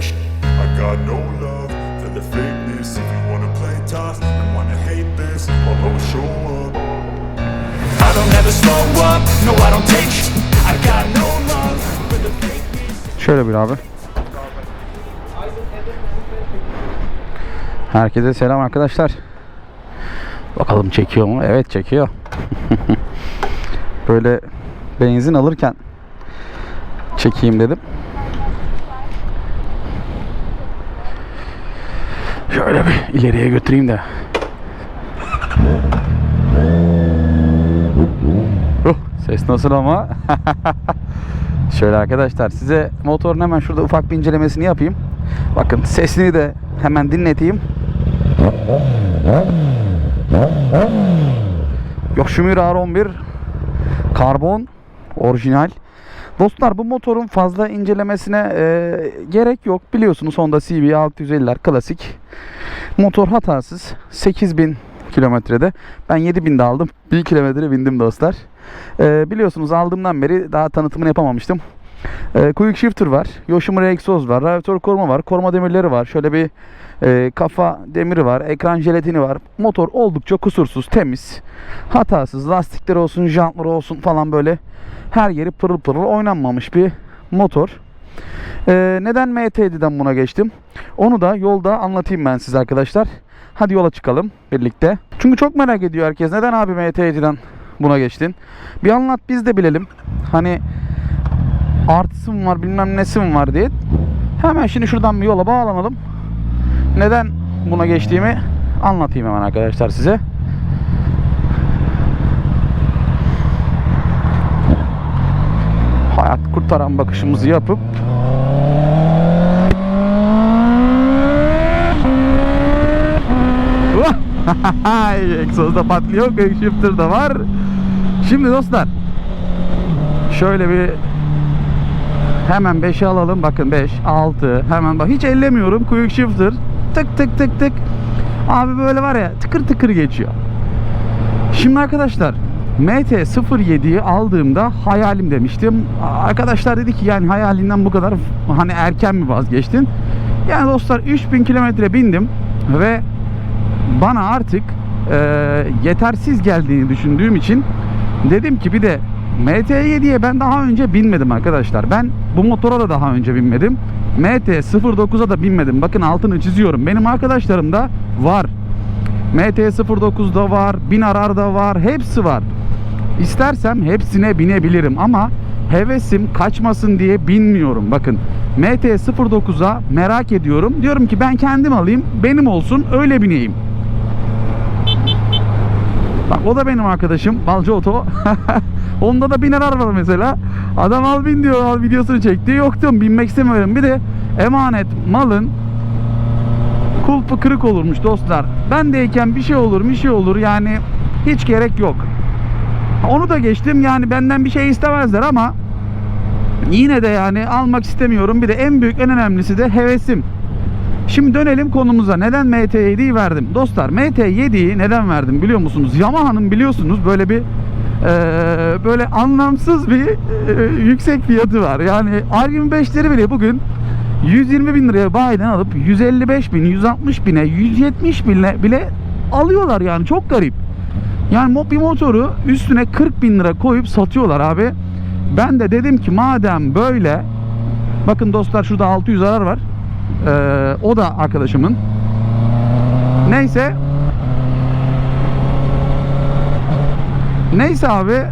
fake I got no love for the fakeness. If you wanna play tough and wanna hate this, I'll always show up. I don't ever slow up, no I don't take I got no love for the fakeness. Şöyle bir abi. Herkese selam arkadaşlar. Bakalım çekiyor mu? Evet çekiyor. Böyle benzin alırken çekeyim dedim. Şöyle bir ileriye götüreyim de. Uh, ses nasıl ama? Şöyle arkadaşlar size motorun hemen şurada ufak bir incelemesini yapayım. Bakın sesini de hemen dinleteyim. Yoshimura R11 karbon orijinal. Dostlar bu motorun fazla incelemesine e, gerek yok. Biliyorsunuz Honda CB 650'ler klasik. Motor hatasız. 8000 kilometrede. Ben 7000'de aldım. 1 kilometre bindim dostlar. E, biliyorsunuz aldığımdan beri daha tanıtımını yapamamıştım. E, quick shifter var. Yoshimura egzoz var. Radyatör koruma var. Koruma demirleri var. Şöyle bir e, kafa demiri var. Ekran jelatini var. Motor oldukça kusursuz, temiz. Hatasız. Lastikleri olsun, jantları olsun falan böyle her yeri pırıl pırıl oynanmamış bir motor. E, neden MT7'den buna geçtim? Onu da yolda anlatayım ben size arkadaşlar. Hadi yola çıkalım birlikte. Çünkü çok merak ediyor herkes. Neden abi MT7'den buna geçtin? Bir anlat biz de bilelim. Hani artısı mı var bilmem nesi mi var diye. Hemen şimdi şuradan bir yola bağlanalım. Neden buna geçtiğimi anlatayım hemen arkadaşlar size. Hayat kurtaran bakışımızı yapıp Egzozda patlıyor. Quick shifter da var. Şimdi dostlar şöyle bir hemen 5'e alalım. Bakın 5, 6 hemen bak hiç ellemiyorum. Quick shifter tık tık tık tık. Abi böyle var ya tıkır tıkır geçiyor. Şimdi arkadaşlar MT-07'yi aldığımda hayalim demiştim. Arkadaşlar dedi ki yani hayalinden bu kadar hani erken mi vazgeçtin? Yani dostlar 3000 kilometre bindim ve bana artık e, yetersiz geldiğini düşündüğüm için dedim ki bir de MT7'ye ben daha önce binmedim arkadaşlar. Ben bu motora da daha önce binmedim. MT-09'a da binmedim. Bakın altını çiziyorum. Benim arkadaşlarım da var. MT-09'da var, Binarar'da var, hepsi var. İstersem hepsine binebilirim ama hevesim kaçmasın diye binmiyorum. Bakın MT-09'a merak ediyorum. Diyorum ki ben kendim alayım, benim olsun, öyle bineyim. Bak o da benim arkadaşım Balcı Oto. Onda da biner var mesela. Adam al bin diyor al videosunu çekti. Yok diyorum binmek istemiyorum. Bir de emanet malın kulpu kırık olurmuş dostlar. Bendeyken bir şey olur bir şey olur yani hiç gerek yok. Onu da geçtim yani benden bir şey istemezler ama yine de yani almak istemiyorum. Bir de en büyük en önemlisi de hevesim. Şimdi dönelim konumuza. Neden MT7'yi verdim? Dostlar MT7'yi neden verdim biliyor musunuz? Yamaha'nın biliyorsunuz böyle bir e, böyle anlamsız bir e, yüksek fiyatı var. Yani R25'leri bile bugün 120 bin liraya bayiden alıp 155 bin, 160 bine, 170 bine bile alıyorlar yani çok garip. Yani bir motoru üstüne 40 bin lira koyup satıyorlar abi. Ben de dedim ki madem böyle bakın dostlar şurada 600 zarar var. Ee, o da arkadaşımın. Neyse. Neyse abi.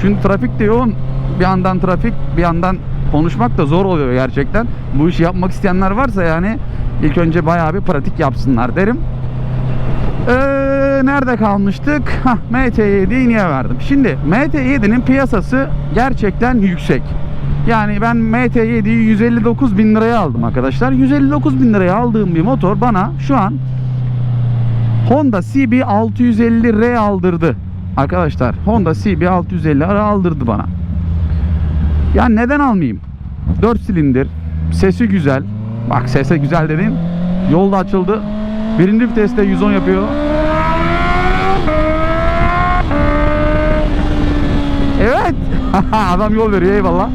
Şimdi trafik de yoğun. Bir yandan trafik, bir yandan konuşmak da zor oluyor gerçekten. Bu işi yapmak isteyenler varsa yani ilk önce bayağı bir pratik yapsınlar derim. Ee, nerede kalmıştık? Hah, MT7'yi niye verdim? Şimdi MT7'nin piyasası gerçekten yüksek. Yani ben MT7'yi 159 bin liraya aldım arkadaşlar. 159 bin liraya aldığım bir motor bana şu an Honda CB 650R aldırdı. Arkadaşlar Honda CB 650R aldırdı bana. Yani neden almayayım? 4 silindir. Sesi güzel. Bak sesi güzel dedim. Yolda açıldı. Birinci viteste 110 yapıyor. Evet. Adam yol veriyor eyvallah.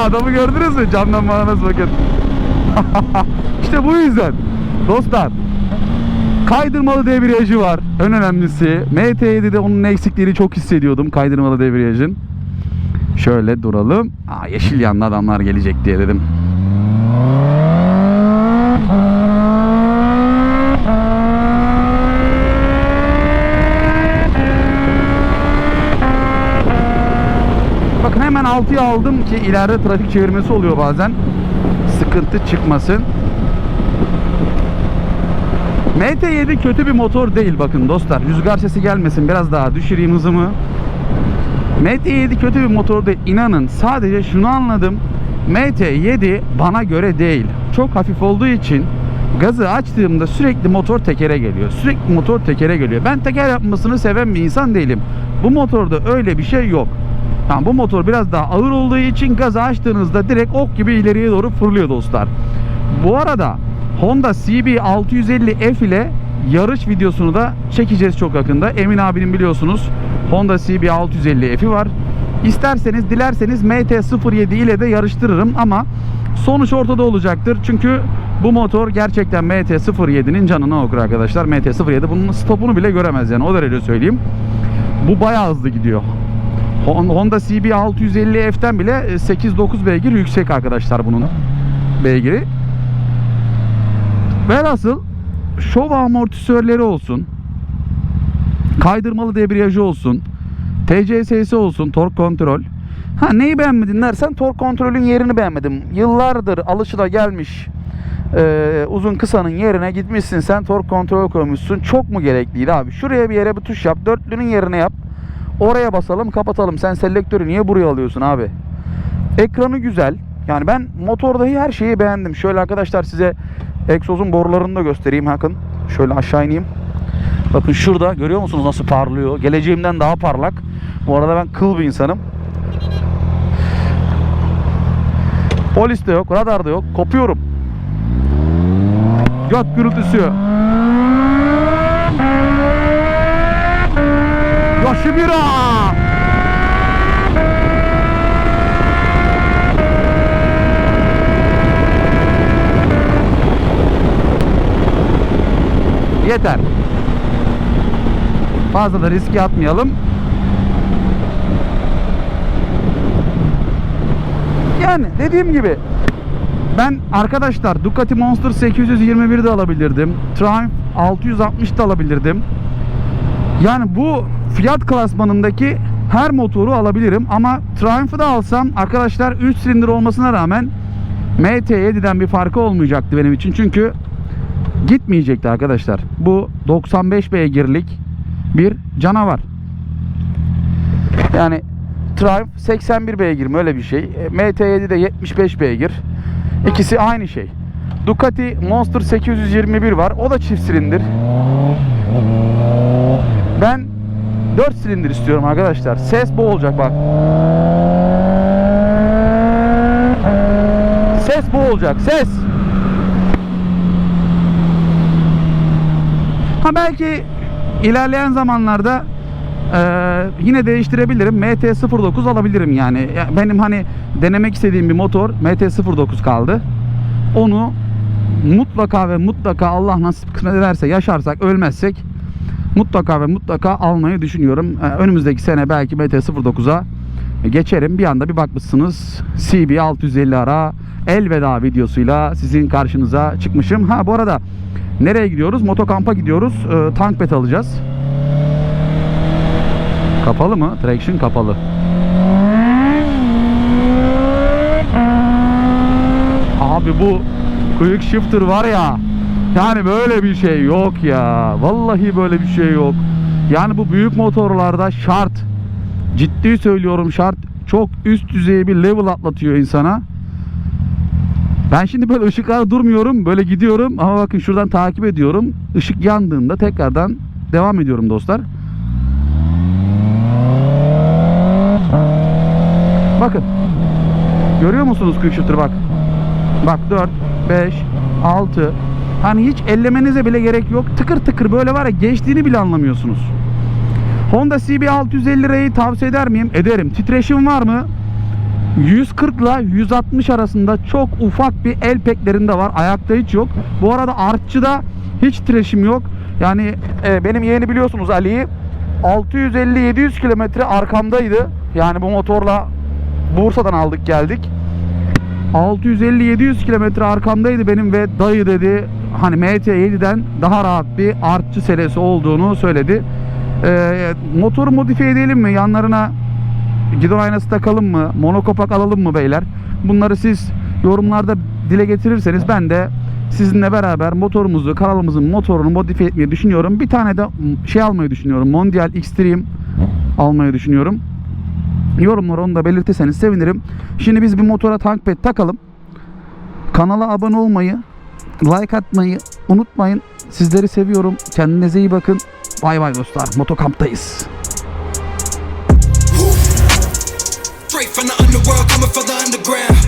Adamı gördünüz mü? Camdan bana nasıl bakın. işte bu yüzden. Dostlar. Kaydırmalı debriyajı var. En önemlisi. MT7'de onun eksikliğini çok hissediyordum. Kaydırmalı debriyajın. Şöyle duralım. Aa, yeşil yanlı adamlar gelecek diye dedim. Bakın hemen 6'ya aldım ki ileride trafik çevirmesi oluyor bazen. Sıkıntı çıkmasın. MT7 kötü bir motor değil bakın dostlar. Rüzgar sesi gelmesin biraz daha düşüreyim hızımı. MT7 kötü bir motor değil. İnanın sadece şunu anladım. MT7 bana göre değil. Çok hafif olduğu için gazı açtığımda sürekli motor tekere geliyor. Sürekli motor tekere geliyor. Ben teker yapmasını seven bir insan değilim. Bu motorda öyle bir şey yok. Yani bu motor biraz daha ağır olduğu için gazı açtığınızda direkt ok gibi ileriye doğru fırlıyor dostlar. Bu arada Honda CB 650F ile yarış videosunu da çekeceğiz çok yakında. Emin abinin biliyorsunuz Honda CB 650F'i var. İsterseniz dilerseniz MT-07 ile de yarıştırırım ama sonuç ortada olacaktır. Çünkü bu motor gerçekten MT-07'nin canına okur arkadaşlar. MT-07 bunun stopunu bile göremez yani o derece söyleyeyim. Bu bayağı hızlı gidiyor. Hon- Honda CB 650F'ten bile 8-9 beygir yüksek arkadaşlar bunun beygiri. Velhasıl şov amortisörleri olsun. Kaydırmalı debriyajı olsun. TCS'si olsun. Tork kontrol. Ha neyi beğenmedin dersen tork kontrolün yerini beğenmedim. Yıllardır alışıla gelmiş e, uzun kısanın yerine gitmişsin sen tork kontrol koymuşsun. Çok mu gerekliydi abi? Şuraya bir yere bir tuş yap. Dörtlünün yerine yap. Oraya basalım kapatalım. Sen selektörü niye buraya alıyorsun abi? Ekranı güzel. Yani ben motordahi her şeyi beğendim. Şöyle arkadaşlar size egzozun borularını da göstereyim bakın. Şöyle aşağı ineyim. Bakın şurada görüyor musunuz nasıl parlıyor? Geleceğimden daha parlak. Bu arada ben kıl bir insanım. Polis de yok, radar da yok. Kopuyorum. Göt gürültüsü. Yaşı bira. Yeter. Fazla da riske atmayalım. Yani dediğim gibi ben arkadaşlar Ducati Monster 821 de alabilirdim. Triumph 660 da alabilirdim. Yani bu fiyat klasmanındaki her motoru alabilirim ama Triumph'ı da alsam arkadaşlar 3 silindir olmasına rağmen MT7'den bir farkı olmayacaktı benim için. Çünkü gitmeyecekti arkadaşlar. Bu 95 beygirlik bir canavar. Yani Triumph 81 beygir mi öyle bir şey. E, MT7 de 75 beygir. İkisi aynı şey. Ducati Monster 821 var. O da çift silindir. Ben 4 silindir istiyorum arkadaşlar. Ses bu olacak bak. Ses bu olacak. Ses. Ha belki ilerleyen zamanlarda eee, yine değiştirebilirim. MT-09 alabilirim yani. Ya Benim hani denemek istediğim bir motor MT-09 kaldı. Onu mutlaka ve mutlaka Allah nasip kısmet ederse yaşarsak ölmezsek mutlaka ve mutlaka almayı düşünüyorum. Ee, Önümüzdeki sene belki MT-09'a geçerim. Bir anda bir bakmışsınız CB 650 ara elveda videosuyla sizin karşınıza çıkmışım. Ha bu arada nereye gidiyoruz? Motokamp'a gidiyoruz. Ee, tank bed alacağız. Kapalı mı? Traction kapalı. Abi bu quick shifter var ya yani böyle bir şey yok ya. Vallahi böyle bir şey yok. Yani bu büyük motorlarda şart. Ciddi söylüyorum şart. Çok üst düzey bir level atlatıyor insana. Ben şimdi böyle ışıklarda durmuyorum. Böyle gidiyorum ama bakın şuradan takip ediyorum. Işık yandığında tekrardan devam ediyorum dostlar. Bakın. Görüyor musunuz quick shifter bak. Bak 4, 5, 6. Hani hiç ellemenize bile gerek yok. Tıkır tıkır böyle var ya geçtiğini bile anlamıyorsunuz. Honda CB 650 lirayı tavsiye eder miyim? Ederim. Titreşim var mı? 140 ile 160 arasında çok ufak bir el peklerinde var. Ayakta hiç yok. Bu arada artçıda hiç titreşim yok. Yani e, benim yeğeni biliyorsunuz Ali'yi 650-700 kilometre arkamdaydı. Yani bu motorla Bursa'dan aldık geldik. 650-700 kilometre arkamdaydı benim ve dayı dedi hani MT7'den daha rahat bir artçı serisi olduğunu söyledi. Ee, motoru modifiye edelim mi? Yanlarına gidon aynası takalım mı? Monokopak alalım mı beyler? Bunları siz yorumlarda dile getirirseniz ben de sizinle beraber motorumuzu, kanalımızın motorunu modifiye etmeyi düşünüyorum. Bir tane de şey almayı düşünüyorum. Mondial Extreme almayı düşünüyorum. Yorumlara onu da belirtirseniz sevinirim. Şimdi biz bir motora tank pet takalım. Kanala abone olmayı, like atmayı unutmayın. Sizleri seviyorum. Kendinize iyi bakın. Bay bay dostlar. Motokamp'tayız. Straight from the underworld, coming from the underground.